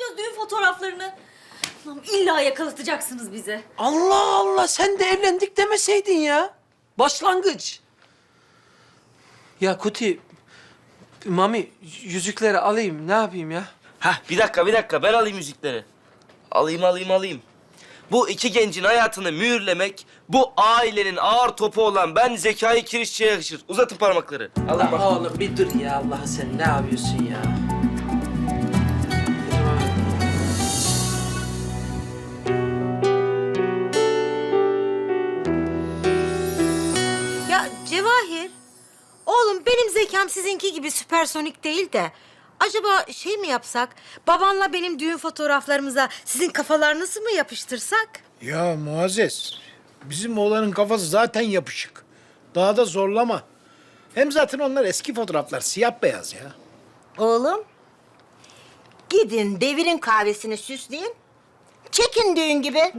alacağız düğün fotoğraflarını? Lan illa yakalatacaksınız bizi. Allah Allah sen de evlendik demeseydin ya. Başlangıç. Ya Kuti, Mami yüzükleri alayım ne yapayım ya? Hah bir dakika bir dakika ben alayım müzikleri. Alayım alayım alayım. Bu iki gencin hayatını mühürlemek bu ailenin ağır topu olan ben Zekai Kirişçi'ye yakışır. Uzatın parmakları. Alın bak. oğlum bir dur ya Allah sen ne yapıyorsun ya? Ya benim zekam sizinki gibi süpersonik değil de... Acaba şey mi yapsak, babanla benim düğün fotoğraflarımıza sizin kafalarınızı mı yapıştırsak? Ya Muazzez, bizim oğlanın kafası zaten yapışık. Daha da zorlama. Hem zaten onlar eski fotoğraflar, siyah beyaz ya. Oğlum, gidin devirin kahvesini süsleyin. Çekin düğün gibi.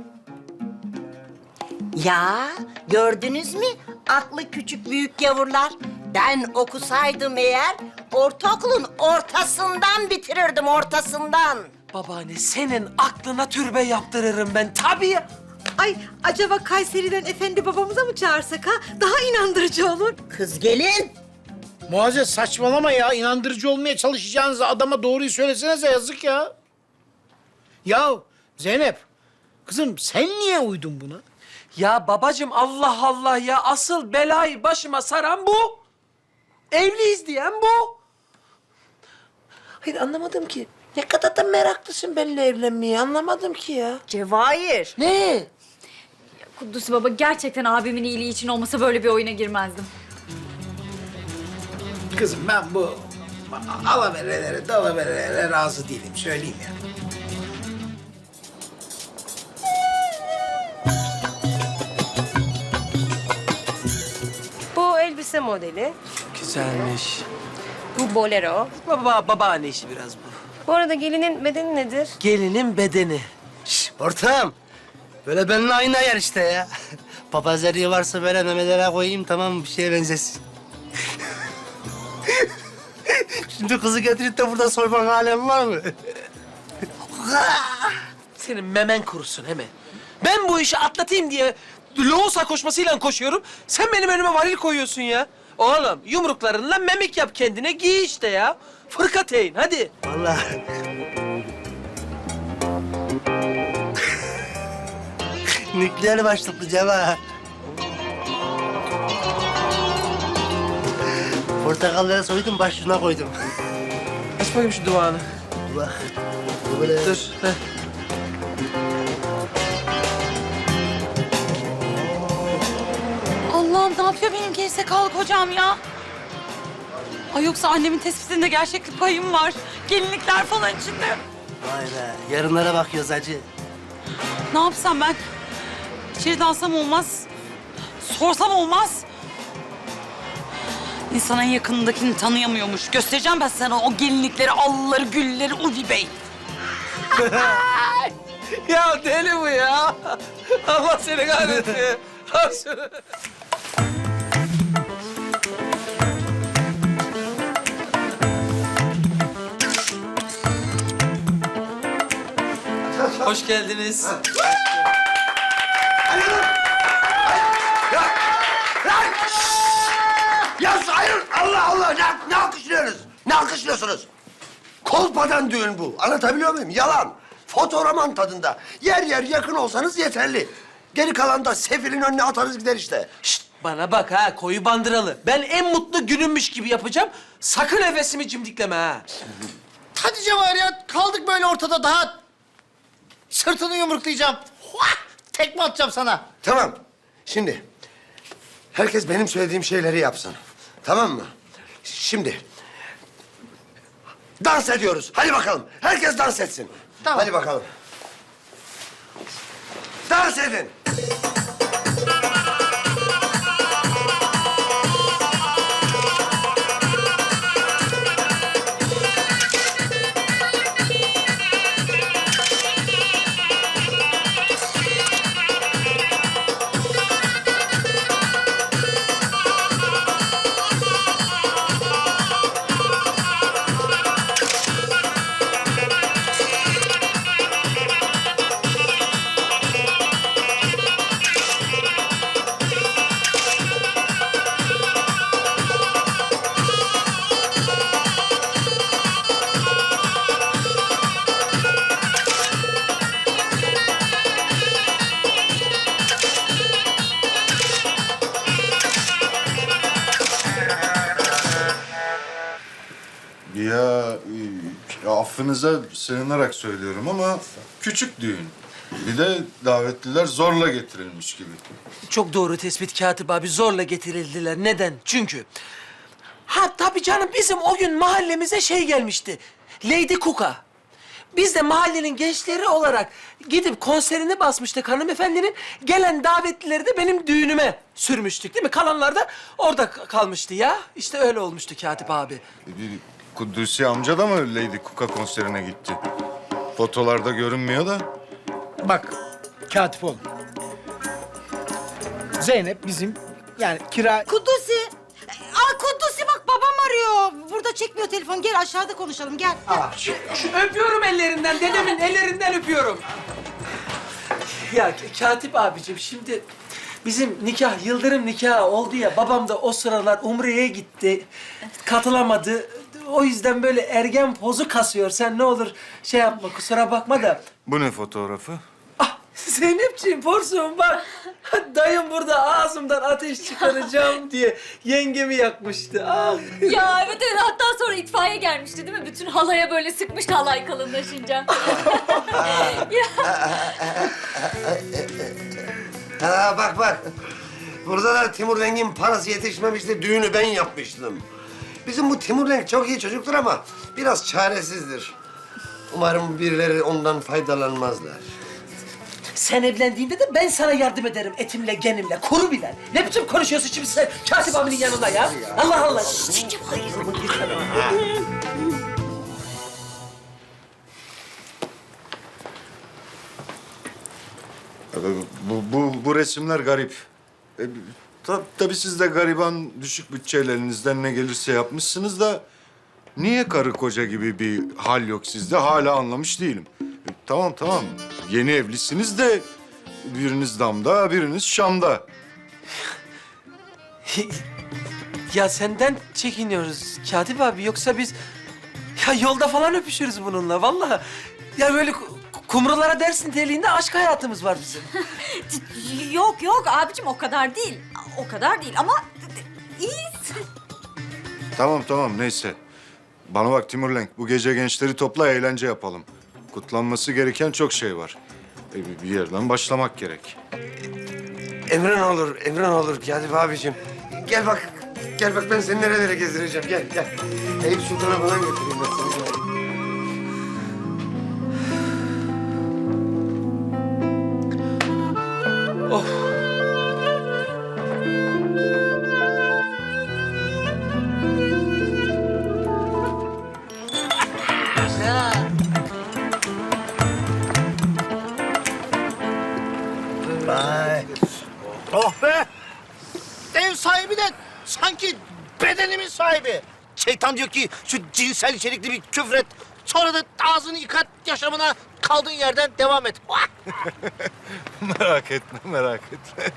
Ya gördünüz mü aklı küçük büyük yavrular? Ben okusaydım eğer ortaokulun ortasından bitirirdim ortasından. Babaanne senin aklına türbe yaptırırım ben tabii ya. Ay acaba Kayseri'den efendi babamıza mı çağırsak ha? Daha inandırıcı olur. Kız gelin. Muazzez saçmalama ya. İnandırıcı olmaya çalışacağınız adama doğruyu söylesenize yazık ya. Ya Zeynep, kızım sen niye uydun buna? Ya babacığım Allah Allah ya asıl belayı başıma saran bu. Evliyiz diyen bu. Hayır anlamadım ki. Ne kadar da meraklısın benimle evlenmeye anlamadım ki ya. Cevahir. Ne? Kudüs baba gerçekten abimin iyiliği için olmasa böyle bir oyuna girmezdim. Kızım ben bu alaverelere, dalaverelere razı değilim. Söyleyeyim ya. Bu elbise modeli. Güzelmiş. Bu bolero. Baba babaanne işi biraz bu. Bu arada gelinin bedeni nedir? Gelinin bedeni. Şş, ortağım. Böyle benimle aynı ayar işte ya. Papazları varsa böyle memelere koyayım tamam? Bir şeye benzesin. Şimdi kızı getirip de burada sorman alem var mı? Senin memen kurusun hemen. Ben bu işi atlatayım diye loğusa koşmasıyla koşuyorum. Sen benim önüme varil koyuyorsun ya. Oğlum yumruklarınla memik yap kendine giy işte ya. Fırkateyn hadi. Vallahi. Nükleer başlıklı Ceva. Portakalları soydum, başucuna koydum. Aç bakayım şu duanı. Bak. Böyle. Dur. heh. Ne yapıyor benim gerizekalı kocam ya? Ay yoksa annemin tespitinde gerçeklik payım var. Gelinlikler falan içinde. Vay be. Yarınlara bakıyoruz hacı. Ne yapsam ben? İçeri dalsam olmaz. Sorsam olmaz. İnsan en yakınındakini tanıyamıyormuş. Göstereceğim ben sana o gelinlikleri, allıları, gülleri Ulvi Bey. Ya deli bu ya. Allah seni kahretsin. Hoş geldiniz. Ya hayır Allah Allah ne, ne alkışlıyorsunuz? Ne alkışlıyorsunuz? Kolpadan düğün bu. Anlatabiliyor muyum? Yalan. Fotoroman tadında. Yer yer yakın olsanız yeterli. Geri kalan da sefilin önüne atarız gider işte. Şşt, bana bak ha koyu bandıralı. Ben en mutlu günümmüş gibi yapacağım. Sakın nefesimi cimdikleme ha. Hadi Cevahir ya, kaldık böyle ortada daha. Sırtını yumruklayacağım. Hua! Tekme atacağım sana. Tamam. Şimdi herkes benim söylediğim şeyleri yapsın. Tamam mı? Şimdi dans ediyoruz. Hadi bakalım. Herkes dans etsin. Tamam. Hadi bakalım. Dans edin. Affınıza sığınarak söylüyorum ama küçük düğün. Bir de davetliler zorla getirilmiş gibi. Çok doğru tespit Katip abi. Zorla getirildiler. Neden? Çünkü... Ha tabii canım bizim o gün mahallemize şey gelmişti. Lady Kuka. Biz de mahallenin gençleri olarak gidip konserini basmıştık hanımefendinin. Gelen davetlileri de benim düğünüme sürmüştük değil mi? Kalanlar da orada kalmıştı ya. İşte öyle olmuştu Katip abi. Bir Kudüs'ü amca da mı Lady Kuka konserine gitti? Fotolarda görünmüyor da. Bak katip ol. Zeynep bizim yani kira... Kudusi. Aa Kudusi bak babam arıyor. Burada çekmiyor telefon. Gel aşağıda konuşalım gel. gel. Öpüyorum ellerinden, dedemin ellerinden öpüyorum. Ya Katip abicim şimdi bizim nikah, Yıldırım nikahı oldu ya. Babam da o sıralar Umre'ye gitti. Katılamadı. O yüzden böyle ergen pozu kasıyor. Sen ne olur şey yapma, kusura bakma da. Bu ne fotoğrafı? Ah Zeynepciğim, porsuğum bak. Dayım burada ağzımdan ateş çıkaracağım diye yengemi yakmıştı. Ah. Ya evet evet hatta sonra itfaiye gelmişti değil mi? Bütün halaya böyle sıkmıştı halay kalınlaşınca. Ha bak bak. Burada da Timur Leng'in parası yetişmemişti, düğünü ben yapmıştım. Bizim bu Timur Lenk çok iyi çocuktur ama biraz çaresizdir. Umarım birileri ondan faydalanmazlar. Sen evlendiğinde de ben sana yardım ederim etimle genimle. Koru Bilal. Ne biçim konuşuyorsun şimdi sen Katip abinin yanında ya? Allah Allah. Bu, bu, bu resimler garip. E, tab- tabii siz de gariban düşük bütçelerinizden ne gelirse yapmışsınız da... ...niye karı koca gibi bir hal yok sizde hala anlamış değilim. E, tamam tamam yeni evlisiniz de... ...biriniz damda biriniz Şam'da. Ya senden çekiniyoruz Katip abi yoksa biz ya yolda falan öpüşürüz bununla vallahi. Ya böyle ku- kumrulara dersin deliğinde aşk hayatımız var bizim. yok yok abicim o kadar değil. O kadar değil ama iyiyiz. Tamam tamam neyse. Bana bak Timur Lenk bu gece gençleri topla eğlence yapalım. Kutlanması gereken çok şey var. E, bir- yerden başlamak gerek. Emran olur, Emran olur Katip abicim. Gel bak, gel bak ben seni nerelere gezdireceğim. Gel, gel. Eyüp Sultan'a falan götüreyim ben seni. Cinsel içerikli bir küfür et. Sonra da ağzını yıkat yaşamına kaldığın yerden devam et. merak etme merak etme.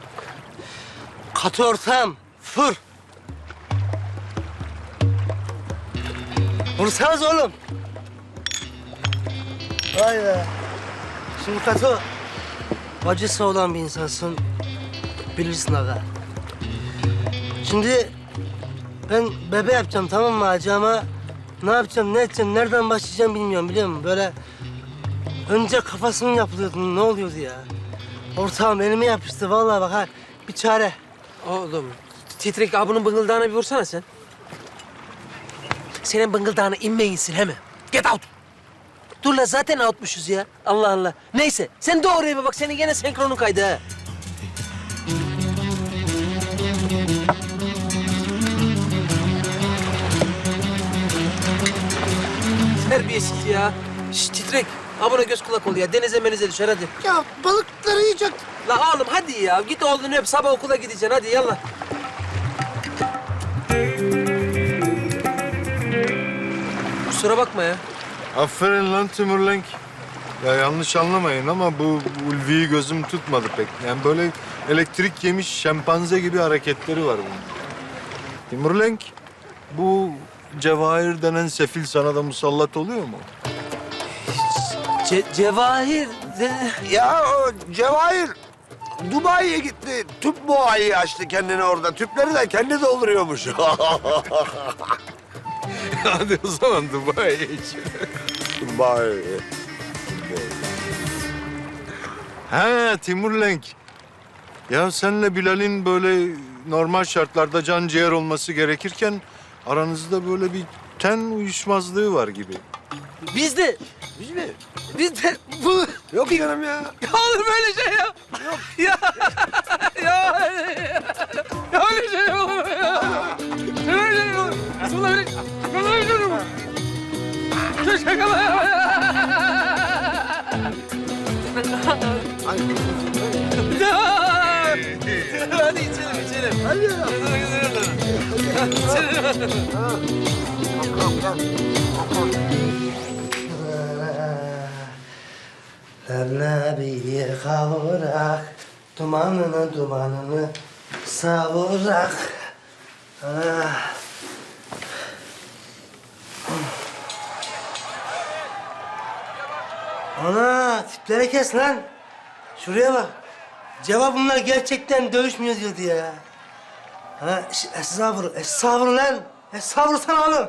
Katı ortağım. Fır. Vursanız oğlum. Vay be. Şimdi Kato, acısı olan bir insansın. Bilirsin aga. Şimdi ben bebe yapacağım tamam mı acı ama ne yapacağım, ne edeceğim, nereden başlayacağım bilmiyorum biliyor musun? Böyle önce kafasını yapılıyordu, ne oluyordu ya? Ortağım elime yapıştı vallahi bak ha. Bir çare. Oğlum titrek abinin bıngıldağına bir vursana sen. Senin bıngıldağına inmeyinsin hemen. Get out. Dur la zaten outmuşuz ya. Allah Allah. Neyse sen doğru eve bak senin gene senkronun kaydı ha. Terbiyesiz ya. Şşş titrek. Abone göz kulak ol ya. Denize menize düşer hadi. Ya balıkları yiyecek. La oğlum hadi ya. Git oğlunu öp. Sabah okula gideceksin. Hadi yallah. Kusura bakma ya. Aferin lan Timur Lenk. Ya yanlış anlamayın ama bu Ulvi'yi gözüm tutmadı pek. Yani böyle elektrik yemiş şempanze gibi hareketleri var bunun. Timur Lenk, bu Cevahir denen sefil sana da musallat oluyor mu? Ce- Cevahir. de- Ya o Cevahir Dubai'ye gitti. Tüp boğayı açtı kendine orada. Tüpleri de kendi dolduruyormuş. Hadi o zaman Dubai'ye için. Bay. He Timur Lenk. Ya senle Bilal'in böyle normal şartlarda can ciğer olması gerekirken aranızda böyle bir ten uyuşmazlığı var gibi. Biz de, Biz mi? biz de bu... Yok canım ya. Ya olur böyle şey ya. Yok. Ya. ya. Ya öyle şey olur ya. Öyle şey olur. Ulan öyle, ulan öyle şey olur? Şu şakalar ya. Hadi içelim içelim. Hadi. Leblebi kavurak, dumanını dumanını savurak. Ana tiplere kes lan. Şuraya bak. Cevap bunlar gerçekten dövüşmüyor diyordu ya. Ha, estağfurullah, estağfurullah lan. Estağfurullah sana oğlum.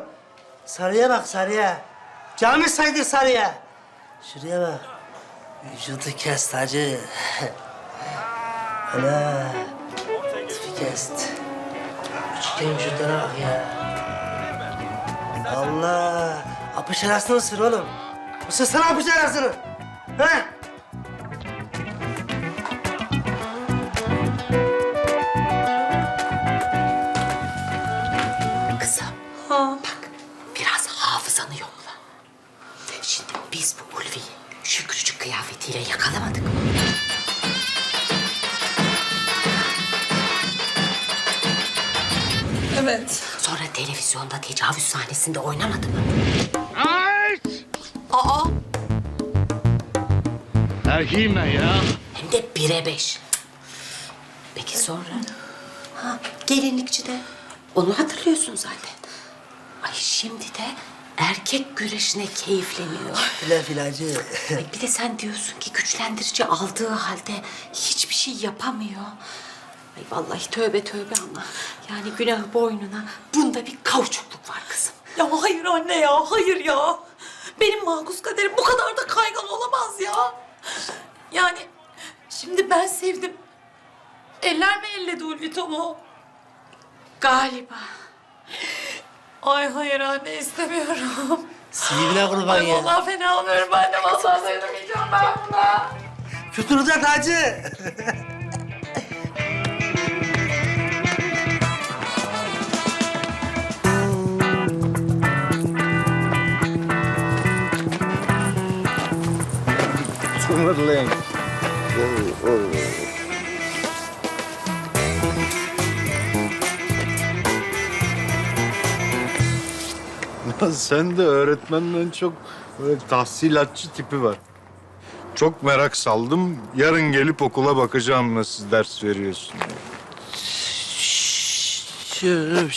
Sarıya bak sarıya. Cami saydır sarıya. Şuraya bak. Vücudu kes hacı. Ana. Tipi kest. Üçgen vücutlara bak ya. Allah. Apış arasını ısır oğlum. Isırsana apış arasını. Ha? Sahnesinde oynamadı mı? Aa. Erkeğim ben ya. Hem de bire beş. Peki sonra? Ha, gelinlikçide. Onu hatırlıyorsun zaten. Ay şimdi de erkek güreşine keyifleniyor. File filacı. Ay bir de sen diyorsun ki güçlendirici aldığı halde hiçbir şey yapamıyor. Ay vallahi tövbe tövbe ama yani günah boynuna bunda bir kauçukluk var kızım. Ya hayır anne ya, hayır ya. Benim makus kaderim bu kadar da kaygan olamaz ya. Yani şimdi ben sevdim. Eller mi elledi Ulvi Tom'u? Galiba. Ay hayır anne istemiyorum. Sivine kurban Ay ya. vallahi fena oluyorum ben de vallahi sevmeyeceğim ben buna. Tutun Ya sen de öğretmenden çok böyle tahsilatçı tipi var. Çok merak saldım. Yarın gelip okula bakacağım nasıl ders veriyorsun. Şu,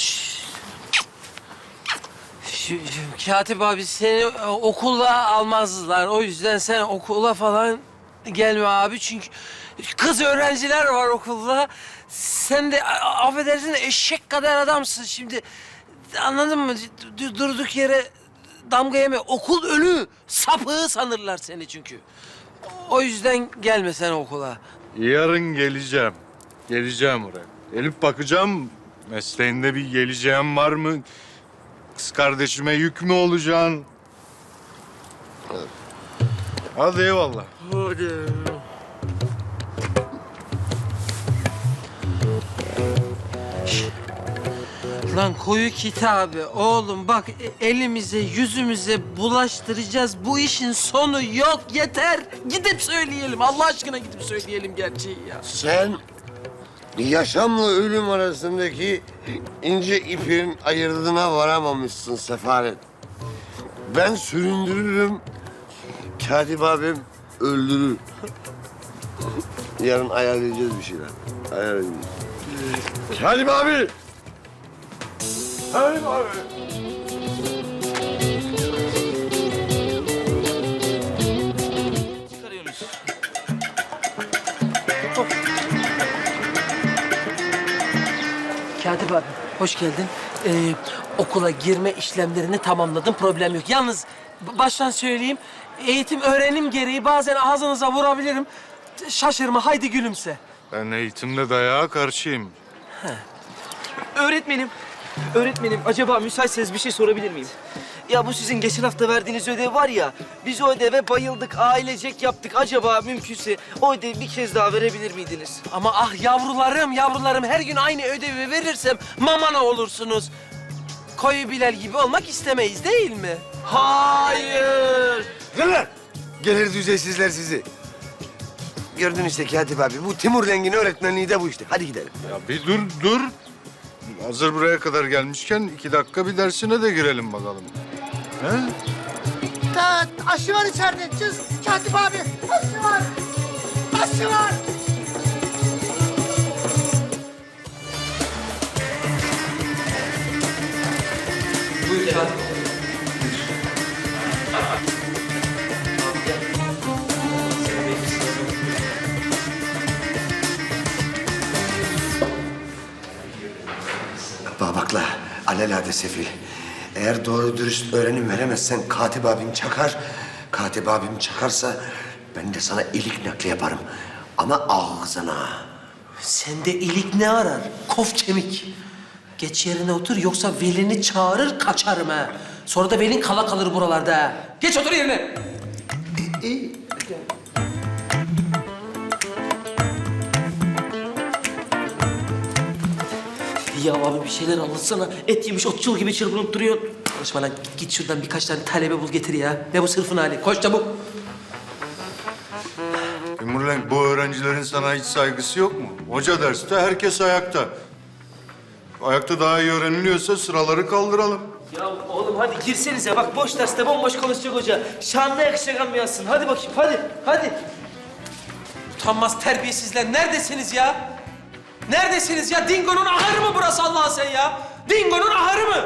Katip abi seni e, okula almazlar. O yüzden sen okula falan gelme abi. Çünkü kız öğrenciler var okulda. Sen de affedersin eşek kadar adamsın şimdi. Anladın mı? Durduk yere damga yeme. Okul ölü. Sapığı sanırlar seni çünkü. O yüzden gelme sen okula. Yarın geleceğim. Geleceğim oraya. Gelip bakacağım. Mesleğinde bir geleceğim var mı? Kız kardeşime yük mü olacaksın? Hadi eyvallah. Hadi. Lan koyu kitabı oğlum bak e- elimize yüzümüze bulaştıracağız. Bu işin sonu yok yeter. Gidip söyleyelim Allah aşkına gidip söyleyelim gerçeği ya. Sen yaşamla ölüm arasındaki ince ipin ayırdığına varamamışsın Sefaret. Ben süründürürüm, Katip abim öldürür. Yarın ayarlayacağız bir şeyler. Ayarlayacağız. Katip abi! Katip abi! Katip abi hoş geldin. Ee, okula girme işlemlerini tamamladım problem yok. Yalnız baştan söyleyeyim. Eğitim öğrenim gereği bazen ağzınıza vurabilirim. Şaşırma haydi gülümse. Ben eğitimle dayağa karşıyım. Öğretmenim, öğretmenim acaba müsaitseniz bir şey sorabilir miyim? Ya bu sizin geçen hafta verdiğiniz ödev var ya, biz o ödeve bayıldık, ailecek yaptık. Acaba mümkünse o ödevi bir kez daha verebilir miydiniz? Ama ah yavrularım yavrularım her gün aynı ödevi verirsem mamana olursunuz. Koyu Bilal gibi olmak istemeyiz değil mi? Hayır! Gel Gelir düzeysizler sizi. Gördün işte Katip abi. Bu Timur Lengi'nin öğretmenliği de bu işte. Hadi gidelim. Ya bir dur, dur. Hazır buraya kadar gelmişken iki dakika bir dersine de girelim bakalım. He? Ta aşı var içeride. Cız Katip abi. Aşı var. Aşı var. Babakla, alelade sefil. Eğer doğru dürüst öğrenim veremezsen Katip abim çakar. Katip abim çakarsa ben de sana ilik nakli yaparım. Ama ağzına. Sende ilik ne arar? Kof kemik. Geç yerine otur yoksa velini çağırır kaçarım ha. Sonra da velin kala kalır buralarda. Geç otur yerine. Ya abi bir şeyler anlatsana. Et yemiş otçul gibi çırpınıp duruyor. Konuşma lan git, git şuradan birkaç tane talebe bul getir ya. Ne bu sırfın hali? Koş çabuk. Timurlenk bu öğrencilerin sana hiç saygısı yok mu? Hoca derste herkes ayakta. Ayakta daha iyi öğreniliyorsa sıraları kaldıralım. Ya oğlum hadi girsenize. Bak boş derste bomboş konuşacak hoca. Şanlı yakışacak ambiyansın. Hadi bakayım hadi. Hadi. Utanmaz terbiyesizler. Neredesiniz ya? Neredesiniz ya? Dingo'nun ahırı mı burası Allah'ın sen ya? Dingo'nun ahırı mı?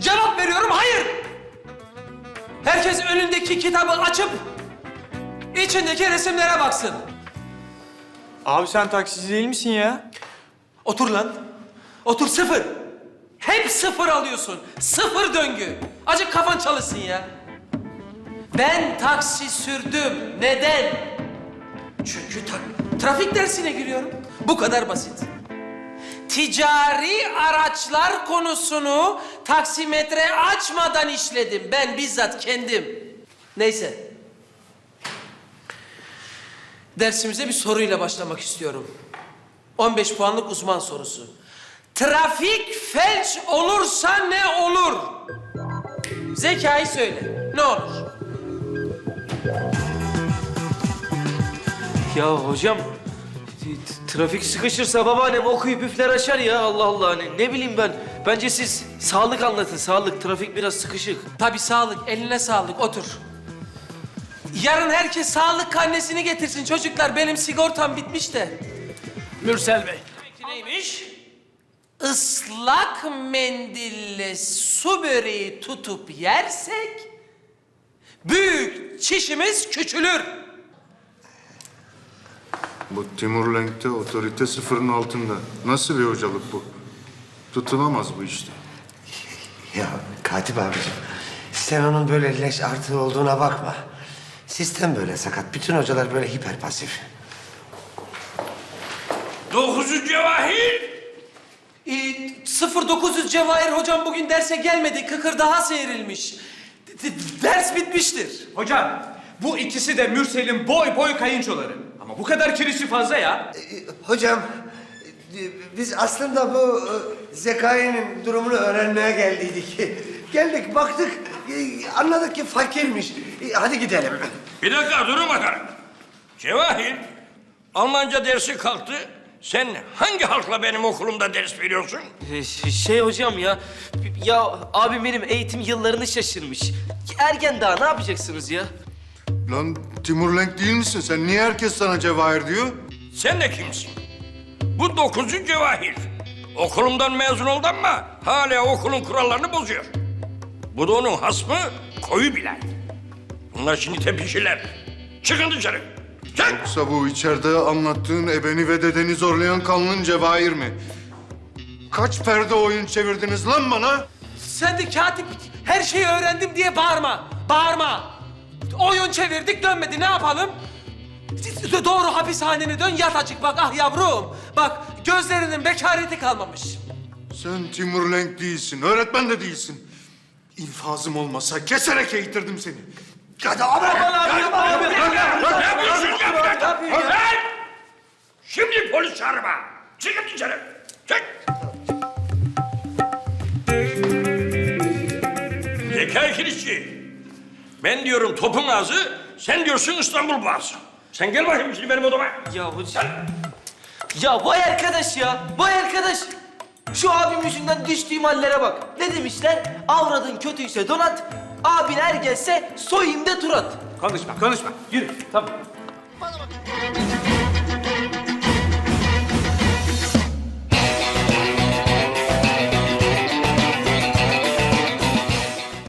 Cevap veriyorum hayır. Herkes önündeki kitabı açıp içindeki resimlere baksın. Abi sen taksici değil misin ya? Otur lan. Otur sıfır. Hep sıfır alıyorsun. Sıfır döngü. Acık kafan çalışsın ya. Ben taksi sürdüm. Neden? Çünkü ta- trafik dersine giriyorum. Bu kadar basit. Ticari araçlar konusunu taksimetre açmadan işledim. Ben bizzat kendim. Neyse. Dersimize bir soruyla başlamak istiyorum. 15 puanlık uzman sorusu. Trafik felç olursa ne olur? Zekayı söyle. Ne olur? Ya hocam trafik sıkışırsa babaannem okuyup üfler açar ya Allah Allah hani ne bileyim ben. Bence siz sağlık anlatın sağlık trafik biraz sıkışık. Tabii sağlık, eline sağlık. Otur. Yarın herkes sağlık karnesini getirsin çocuklar. Benim sigortam bitmiş de. Mürsel Bey. Neymiş? Islak mendille su böreği tutup yersek büyük çişimiz küçülür. Bu Timurlenk'te otorite sıfırın altında. Nasıl bir hocalık bu? Tutulamaz bu işte. Ya Katip abicim, sen onun böyle leş artığı olduğuna bakma. Sistem böyle sakat. Bütün hocalar böyle hiper pasif. Dokuzuncu Cevahir. Ee, 0900 Cevahir hocam bugün derse gelmedi. Kıkır daha seyrilmiş. D- d- Ders bitmiştir. Hocam bu ikisi de Mürsel'in boy boy kayınçoları. Ama bu kadar kirişi fazla ya. Ee, Hocam, e, biz aslında bu e, Zekai'nin durumunu öğrenmeye geldiydik. Geldik, baktık, e, anladık ki fakirmiş. E, Hadi gidelim. Bir dakika durun bakalım. Cevahir, Almanca dersi kalktı. Sen hangi halkla benim okulumda ders veriyorsun? Ee, ş- Şey hocam ya ya abim benim eğitim yıllarını şaşırmış. Ergen daha ne yapacaksınız ya? Lan Timurlenk değil misin sen? Niye herkes sana cevahir diyor? Sen de kimsin? Bu dokuzuncu Cevahir. Okulumdan mezun oldu ama hala okulun kurallarını bozuyor. Bu da onun hasmı koyu Bilal. Bunlar şimdi tepişirler. Çıkın dışarı. Çık! Yoksa bu içeride anlattığın ebeni ve dedeni zorlayan kanlın cevahir mi? Kaç perde oyun çevirdiniz lan bana? Sen de katip Her şeyi öğrendim diye bağırma. Bağırma. Oyun çevirdik dönmedi ne yapalım? Doğru hapishanene dön yat açık bak ah yavrum. Bak gözlerinin bekareti kalmamış. Sen Timur Lenk değilsin, öğretmen de değilsin. İnfazım olmasa keserek eğitirdim seni. Hadi abi. Ne yapıyorsun ya? Lan! Şimdi polis çağırma. Çıkın dışarı. Çık. Zekai Kilitçi. Ben diyorum topun ağzı, sen diyorsun İstanbul boğazı. Sen gel bakayım şimdi benim odama. Ya hocam. Ya vay arkadaş ya. Vay arkadaş. Şu abim yüzünden düştüğüm hallere bak. Ne demişler? Avradın kötüyse donat. Abin ergelse soyayım da turat. Konuşma konuşma yürü tamam. Bana bak.